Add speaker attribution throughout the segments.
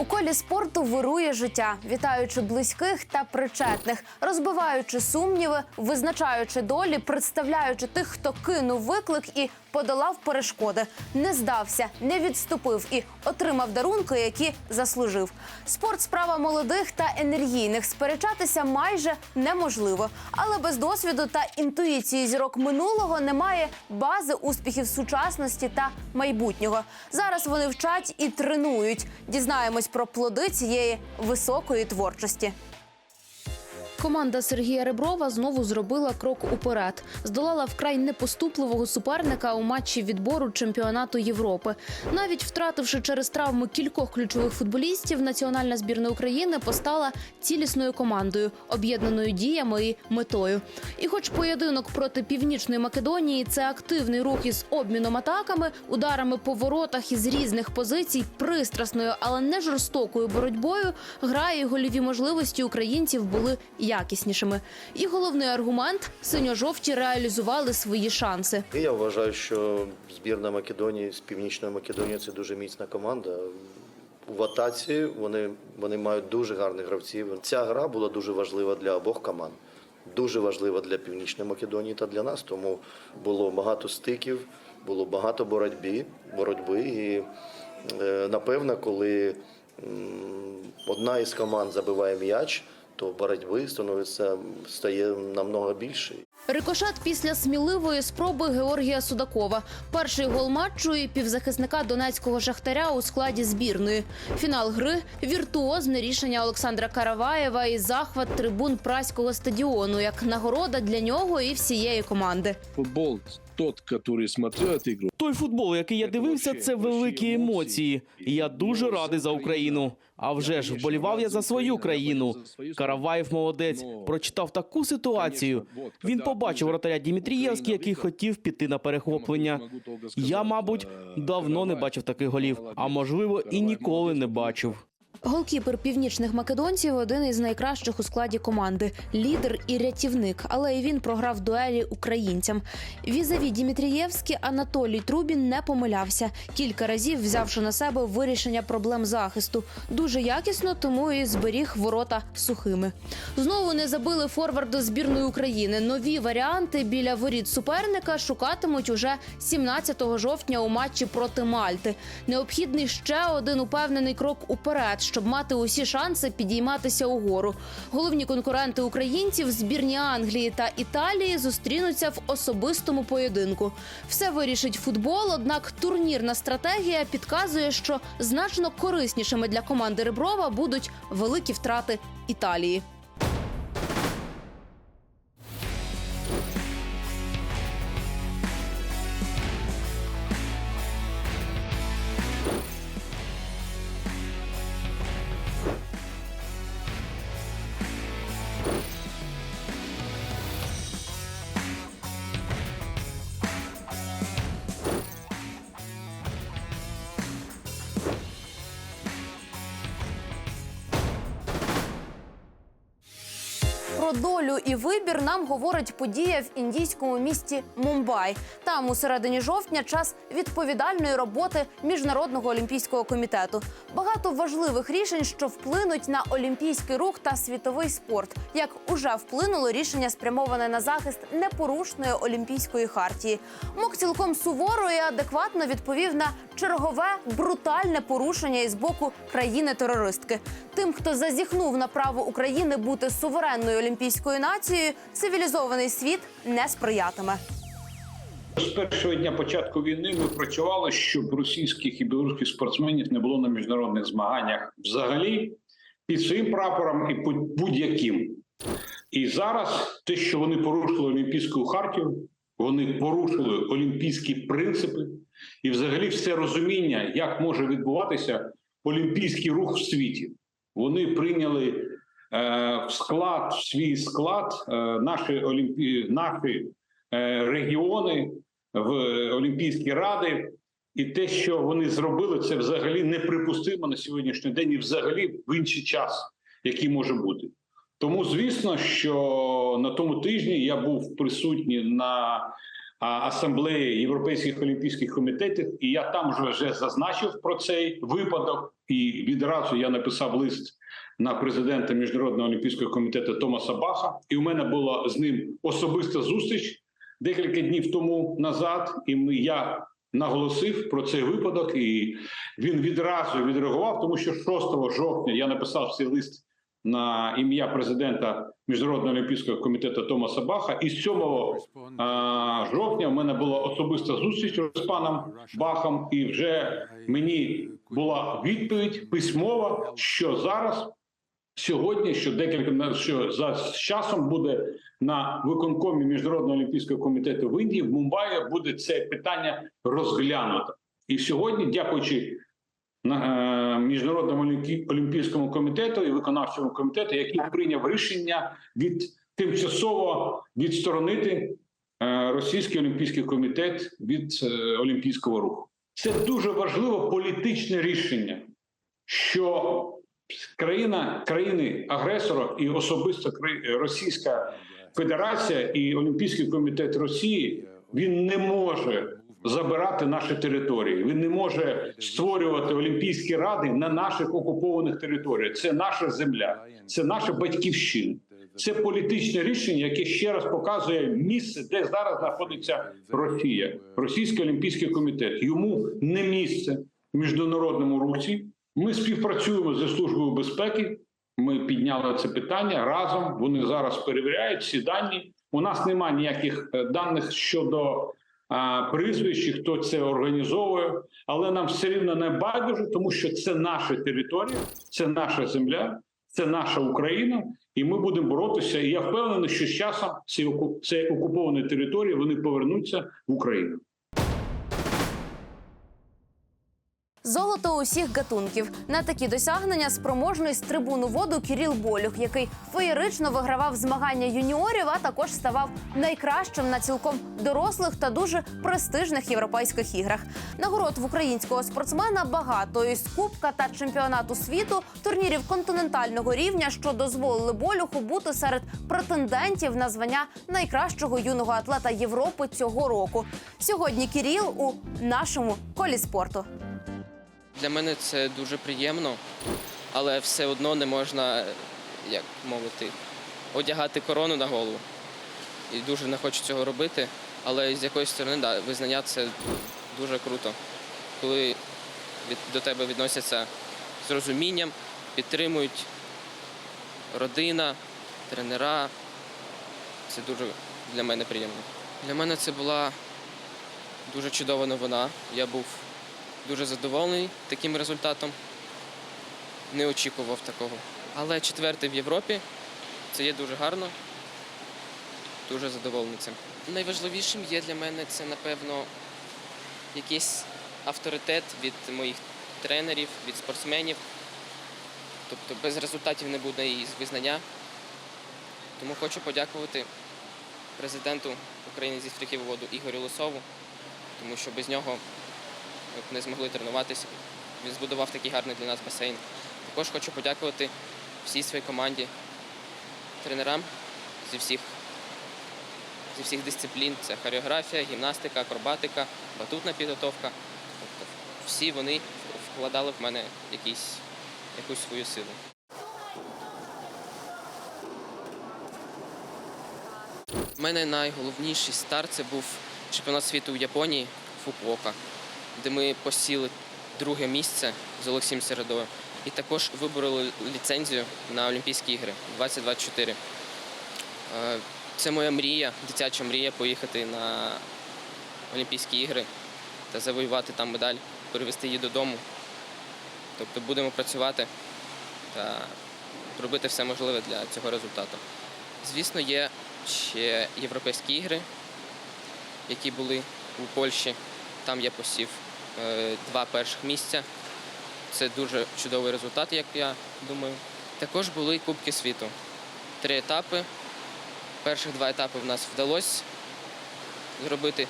Speaker 1: У колі спорту вирує життя, вітаючи близьких та причетних, розбиваючи сумніви, визначаючи долі, представляючи тих, хто кинув виклик і подолав перешкоди, не здався, не відступив і отримав дарунки, які заслужив. Спорт справа молодих та енергійних. Сперечатися майже неможливо, але без досвіду та інтуїції зірок минулого немає бази успіхів сучасності та майбутнього. Зараз вони вчать і тренують. Дізнаємось про плоди цієї високої творчості. Команда Сергія Реброва знову зробила крок уперед. Здолала вкрай непоступливого суперника у матчі відбору чемпіонату Європи. Навіть втративши через травми кількох ключових футболістів, національна збірна України постала цілісною командою, об'єднаною діями і метою. І, хоч поєдинок проти північної Македонії це активний рух із обміном атаками, ударами по воротах із різних позицій, пристрасною, але не жорстокою боротьбою, гра і гольові можливості українців були якіснішими. І головний аргумент синьо-жовті реалізували свої шанси.
Speaker 2: Я вважаю, що збірна Македонії з Північної Македонії це дуже міцна команда. В атаці вони, вони мають дуже гарних гравців. Ця гра була дуже важлива для обох команд. Дуже важлива для Північної Македонії та для нас. Тому було багато стиків, було багато боротьби, боротьби. І е, напевно, коли одна із команд забиває м'яч, то боротьби становиться стає намного більше.
Speaker 1: Рикошет після сміливої спроби Георгія Судакова. Перший гол матчу і півзахисника донецького шахтаря у складі збірної. Фінал гри віртуозне рішення Олександра Караваєва і захват трибун праського стадіону як нагорода для нього і всієї команди.
Speaker 3: футбол тот, который смотрел эту игру,
Speaker 4: Той футбол, який я дивився, це великі емоції. Я дуже радий за Україну. А вже ж вболівав я за свою країну. Караваєв молодець. Прочитав таку ситуацію. Він побачив вратаря Дімітрієвський, який хотів піти на перехоплення. Я, мабуть, давно не бачив таких голів, а можливо, і ніколи не бачив.
Speaker 1: Голкіпер північних македонців один із найкращих у складі команди, лідер і рятівник. Але і він програв дуелі українцям. Візаві Дімітрієвський Анатолій Трубін не помилявся. Кілька разів взявши на себе вирішення проблем захисту. Дуже якісно, тому і зберіг ворота сухими. Знову не забили форварду збірної України. Нові варіанти біля воріт суперника шукатимуть уже 17 жовтня у матчі проти Мальти. Необхідний ще один упевнений крок уперед, щоб мати усі шанси підійматися угору. Головні конкуренти українців збірні Англії та Італії зустрінуться в особистому поєдинку. Все вирішить футбол, однак турнірна стратегія підказує, що значно кориснішими для команди Реброва будуть великі втрати Італії. Про долю і вибір нам говорить подія в індійському місті Мумбай. Там у середині жовтня час відповідальної роботи міжнародного олімпійського комітету. Багато важливих рішень, що вплинуть на олімпійський рух та світовий спорт, як уже вплинуло рішення спрямоване на захист непорушної олімпійської хартії. МОК цілком суворо і адекватно відповів на чергове брутальне порушення із боку країни-терористки. Тим, хто зазіхнув на право України бути суверенною олімпійською нацією, цивілізований світ не сприятиме.
Speaker 5: З першого дня початку війни ми працювали, щоб російських і білоруських спортсменів не було на міжнародних змаганнях взагалі під своїм прапором і будь-яким. І зараз те, що вони порушили Олімпійську хартію, вони порушили олімпійські принципи і взагалі все розуміння, як може відбуватися олімпійський рух в світі. Вони прийняли в склад, в свій склад е, наші олімпі... наші е, регіони в Олімпійські ради, і те, що вони зробили, це взагалі неприпустимо на сьогоднішній день, і взагалі в інший час, який може бути. Тому, звісно, що на тому тижні я був присутній на асамблеї Європейських олімпійських комітетів, і я там вже зазначив про цей випадок. І відразу я написав лист на президента Міжнародного олімпійського комітету Томаса Баха. І у мене була з ним особиста зустріч декілька днів тому назад. І ми я наголосив про цей випадок, і він відразу відреагував, тому що 6 жовтня я написав цей лист на ім'я президента Міжнародного олімпійського комітету Томаса Баха. І 7 жовтня в мене була особиста зустріч з паном Бахом, і вже мені була відповідь письмова, що зараз. Сьогодні, що декілька що за часом буде на виконкомі міжнародного олімпійського комітету в Індії в Мумбаї буде це питання розглянуто. І сьогодні, дякуючи е, міжнародному олімпійському комітету і виконавчому комітету, який прийняв рішення від тимчасово відсторонити е, російський олімпійський комітет від е, олімпійського руху. Це дуже важливе політичне рішення, що країна країни агресора і особисто краї- Російська Федерація і Олімпійський комітет Росії він не може забирати наші території. Він не може створювати олімпійські ради на наших окупованих територіях. Це наша земля, це наша батьківщина. Це політичне рішення, яке ще раз показує місце, де зараз знаходиться Росія, Російський олімпійський комітет. Йому не місце в міжнародному русі. Ми співпрацюємо зі службою безпеки. Ми підняли це питання разом. Вони зараз перевіряють всі дані. У нас немає ніяких е, даних щодо прізвищ, хто це організовує, але нам все рівно не байдуже, тому що це наша територія, це наша земля, це наша Україна, і ми будемо боротися. І я впевнений, що з часом ці окуповані території вони повернуться в Україну.
Speaker 1: Золото усіх гатунків на такі досягнення спроможний з трибуну воду Кіріл Болюх, який феєрично вигравав змагання юніорів, а також ставав найкращим на цілком дорослих та дуже престижних європейських іграх. Нагород в українського спортсмена багато із кубка та чемпіонату світу, турнірів континентального рівня, що дозволили Болюху бути серед претендентів на звання найкращого юного атлета Європи цього року. Сьогодні Кіріл у нашому колі спорту.
Speaker 6: Для мене це дуже приємно, але все одно не можна, як мовити, одягати корону на голову. І дуже не хочу цього робити. Але з якоїсь сторони, да, визнання це дуже круто. Коли від, до тебе відносяться з розумінням, підтримують родина, тренера. Це дуже для мене приємно. Для мене це була дуже чудова новина. Я був дуже задоволений таким результатом. Не очікував такого. Але четвертий в Європі це є дуже гарно. Дуже задоволений цим. Найважливішим є для мене це, напевно, якийсь авторитет від моїх тренерів, від спортсменів. Тобто без результатів не буде і визнання. Тому хочу подякувати президенту України зі стріхів воду Ігорю Лисову, тому що без нього ми змогли тренуватися. Він збудував такий гарний для нас басейн. Також хочу подякувати всій своїй команді, тренерам зі всіх, зі всіх дисциплін. Це хореографія, гімнастика, акробатика, батутна підготовка. Тобто всі вони вкладали в мене якісь, якусь свою силу. У мене найголовніший старт це був чемпіонат світу в Японії Фукуока, де ми посіли друге місце з Олексієм Середою. І також вибороли ліцензію на Олімпійські ігри 2024. Е, Це моя мрія, дитяча мрія поїхати на Олімпійські ігри та завоювати там медаль, перевезти її додому. Тобто будемо працювати та робити все можливе для цього результату. Звісно, є ще європейські ігри, які були у Польщі. Там я посів два перших місця. Це дуже чудовий результат, як я думаю. Також були Кубки світу. Три етапи. Перших два етапи в нас вдалося зробити,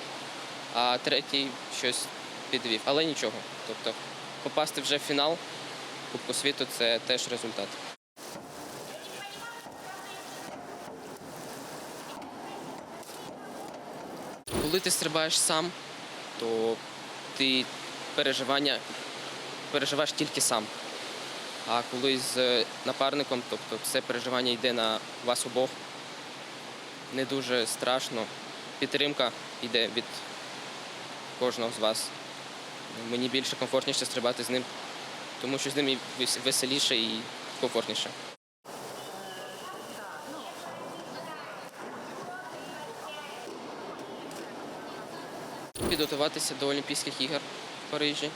Speaker 6: а третій щось підвів. Але нічого. Тобто попасти вже в фінал Кубку світу це теж результат. Коли ти стрибаєш сам, то ти переживання переживаєш тільки сам. А коли з е, напарником, тобто все переживання йде на вас обох, не дуже страшно. Підтримка йде від кожного з вас. Мені більше комфортніше стрибати з ним, тому що з ним і веселіше і комфортніше. Підготуватися до Олімпійських ігор Парижі.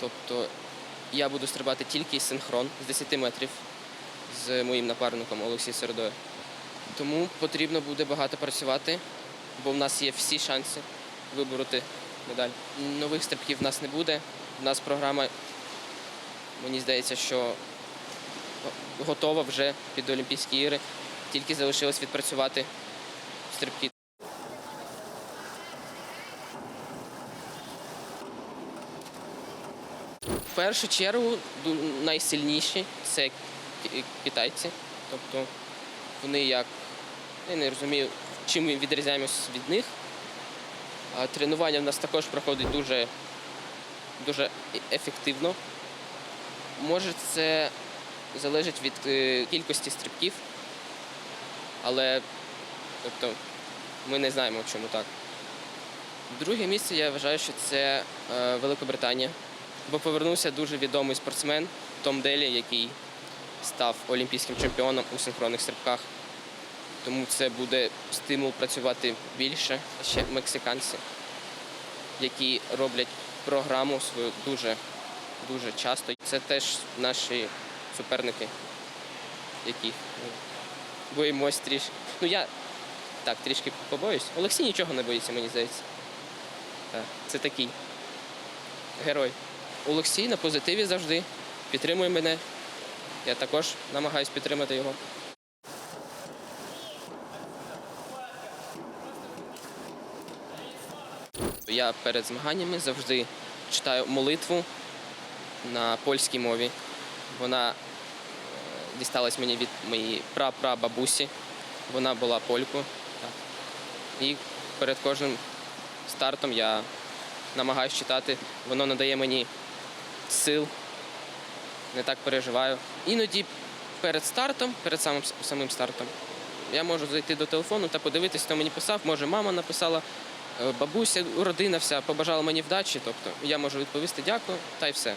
Speaker 6: Тобто я буду стрибати тільки синхрон з 10 метрів з моїм напарником Олексієм Середою. Тому потрібно буде багато працювати, бо в нас є всі шанси вибороти медаль. Нових стрибків в нас не буде. У нас програма, мені здається, що готова вже під Олімпійські ігри. Тільки залишилось відпрацювати стрибки. Першу чергу найсильніші це китайці. Тобто вони як я не розумію, чим ми відрізняємось від них. А тренування в нас також проходить дуже, дуже е- ефективно. Може, це залежить від е, кількості стрибків, але тобто, ми не знаємо, чому так. Друге місце я вважаю, що це е, Великобританія, бо повернувся дуже відомий спортсмен Том Делі, який став олімпійським чемпіоном у синхронних стрибках. Тому це буде стимул працювати більше. Ще мексиканці, які роблять програму свою дуже, дуже часто. Це теж наші суперники, яких боїмось трішки. Ну я так трішки побоюсь. Олексій нічого не боїться, мені здається. Це такий герой. Олексій на позитиві завжди підтримує мене. Я також намагаюся підтримати його. Я перед змаганнями завжди читаю молитву на польській мові. Вона е, дісталась мені від моєї прапрабабусі. Вона була полькою. І перед кожним стартом я намагаюся читати. Воно надає мені сил, не так переживаю. Іноді перед стартом, перед самим, самим стартом, я можу зайти до телефону та подивитися, хто мені писав. Може, мама написала, е, бабуся, родина вся побажала мені вдачі. Тобто я можу відповісти дякую та й все.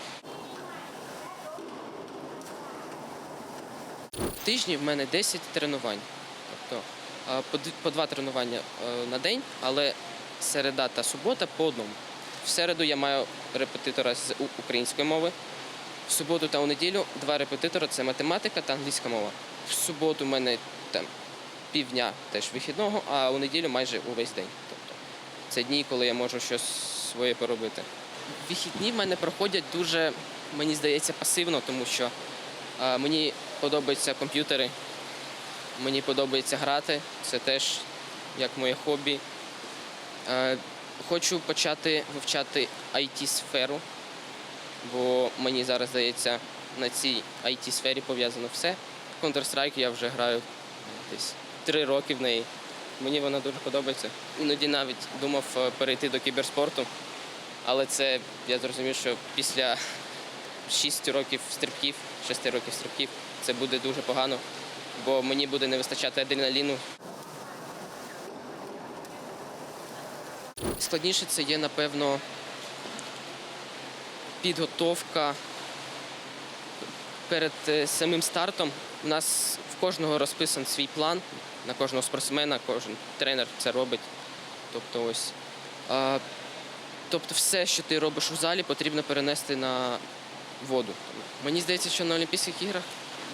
Speaker 6: В тижні в мене 10 тренувань. Тобто е, по, два тренування е, на день, але середа та субота по одному. В середу я маю репетитора з української мови. В суботу та у неділю два репетитора це математика та англійська мова. В суботу в мене там півдня теж вихідного, а у неділю майже увесь день. Тобто це дні, коли я можу щось своє поробити. Вихідні в мене проходять дуже, мені здається, пасивно, тому що е, мені подобаються комп'ютери, мені подобається грати. Це теж як моє хобі. Е, Хочу почати вивчати IT-сферу, бо мені зараз здається, на цій IT-сфері пов'язано все. Counter-Strike я вже граю десь три роки в неї. Мені вона дуже подобається. Іноді навіть думав е, перейти до кіберспорту, але це я зрозумів, що після 6 років стрибків, 6 років стрибків, це буде дуже погано, бо мені буде не вистачати адреналіну. Складніше це є, напевно, підготовка перед е, самим стартом. У нас в кожного розписан свій план, на кожного спортсмена, кожен тренер це робить. Тобто ось. А, тобто все, що ти робиш у залі, потрібно перенести на воду. Мені здається, що на Олімпійських іграх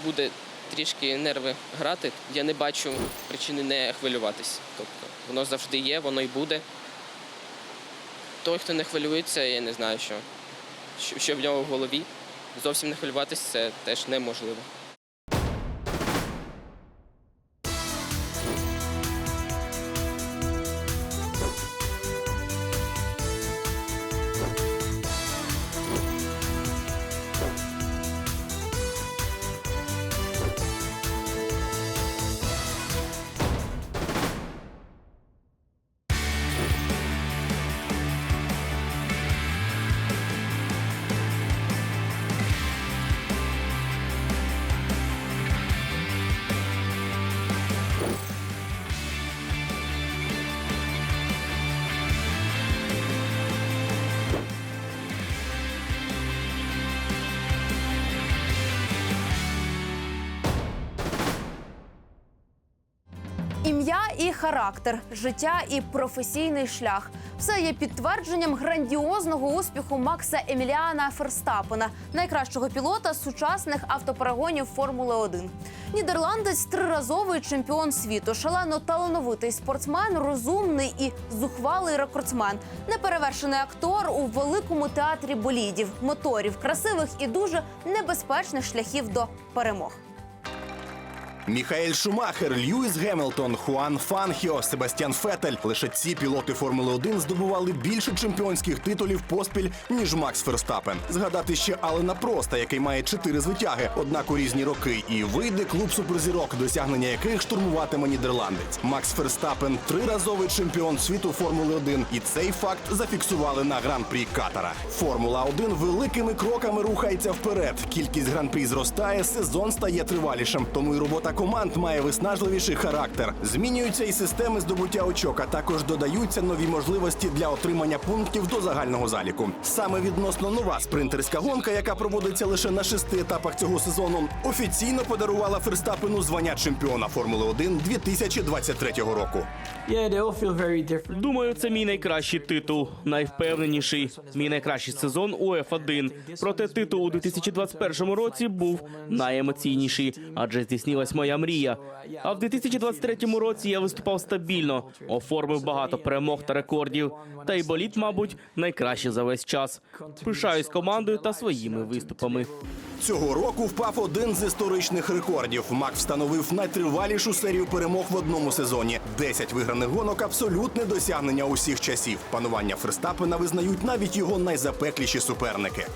Speaker 6: буде трішки нерви грати. Я не бачу причини не хвилюватись. Тобто воно завжди є, воно й буде. Той, хто не хвилюється, я не знаю, що, що, в нього в голові. Зовсім не хвилюватися це теж неможливо.
Speaker 1: Сім'я і характер, життя і професійний шлях. Все є підтвердженням грандіозного успіху Макса Еміліана Ферстапена, найкращого пілота сучасних автоперегонів Формули 1 Нідерландець триразовий чемпіон світу, шалено талановитий спортсмен, розумний і зухвалий рекордсмен, неперевершений актор у великому театрі болідів, моторів, красивих і дуже небезпечних шляхів до перемог.
Speaker 7: Міхаель Шумахер, Льюіс Гемілтон, Хуан Фанхіо, Себастьян Фетель. Лише ці пілоти Формули 1 здобували більше чемпіонських титулів поспіль, ніж Макс Ферстапен. Згадати ще Алена Проста, який має чотири звитяги, однак у різні роки. І вийде клуб суперзірок, досягнення яких штурмуватиме нідерландець. Макс Ферстапен триразовий чемпіон світу Формули 1. І цей факт зафіксували на гран-прі Катара. Формула 1 великими кроками рухається вперед. Кількість гран-прі зростає, сезон стає тривалішим. Тому і робота команд має виснажливіший характер. Змінюються і системи здобуття очок, а також додаються нові можливості для отримання пунктів до загального заліку. Саме відносно нова спринтерська гонка, яка проводиться лише на шести етапах цього сезону, офіційно подарувала Ферстапену звання чемпіона Формули 1 2023 року.
Speaker 8: Yeah, they all feel very different.
Speaker 4: Думаю, це мій найкращий титул, найвпевненіший. Мій найкращий сезон у F1. Проте титул у 2021 році був найемоційніший, адже здійснилась моя мрія. А в 2023 році я виступав стабільно, оформив багато перемог та рекордів. Та й боліт, мабуть, найкраще за весь час. Пишаюсь командою та своїми виступами.
Speaker 7: Цього року впав один з історичних рекордів. Мак встановив найтривалішу серію перемог в одному сезоні. Десять виграних гонок абсолютне досягнення усіх часів. Панування Ферстапена визнають навіть його найзапекліші суперники.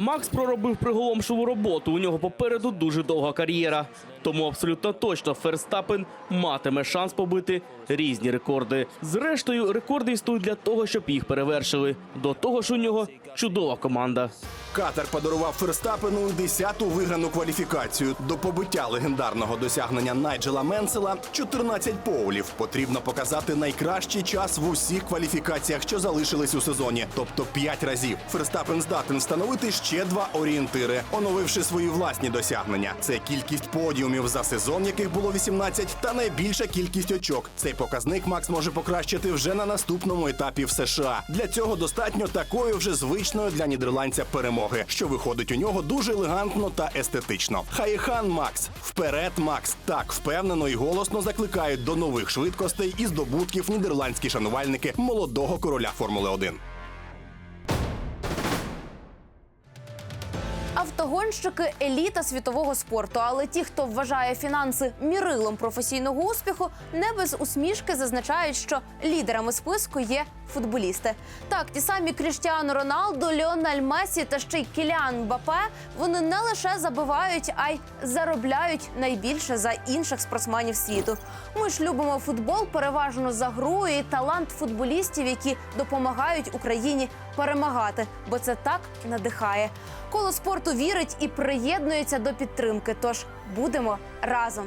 Speaker 4: Макс проробив приголомшову роботу. У нього попереду дуже довга кар'єра. Тому абсолютно точно Ферстапен матиме шанс побити різні рекорди. Зрештою, рекорди існують для того, щоб їх перевершили. До того ж, у нього чудова команда.
Speaker 7: Катар подарував Ферстапену і десяту виграну кваліфікацію. До побиття легендарного досягнення Найджела Менсела 14 поулів. Потрібно показати найкращий час в усіх кваліфікаціях, що залишились у сезоні, тобто 5 разів. Ферстапен здатен встановити ще два орієнтири, оновивши свої власні досягнення. Це кількість подіумів за сезон, яких було 18, та найбільша кількість очок. Цей показник Макс може покращити вже на наступному етапі в США. Для цього достатньо такої вже звичної для нідерландця перемоги, що виходить у нього дуже елегантно та естетично. Хаєхан Макс, вперед, Макс. Так впевнено і голосно закликають до нових швидкостей і здобутків нідерландські шанувальники молодого короля Формули 1.
Speaker 1: Автогонщики еліта світового спорту. Але ті, хто вважає фінанси мірилом професійного успіху, не без усмішки зазначають, що лідерами списку є футболісти. Так, ті самі Кріштіану Роналду, Леональ Месі та ще й Кіліан Мбапе, вони не лише забивають, а й заробляють найбільше за інших спортсменів світу. Ми ж любимо футбол переважно за гру і талант футболістів, які допомагають Україні перемагати, бо це так надихає. Коло спорту вірить і приєднується до підтримки. Тож будемо разом.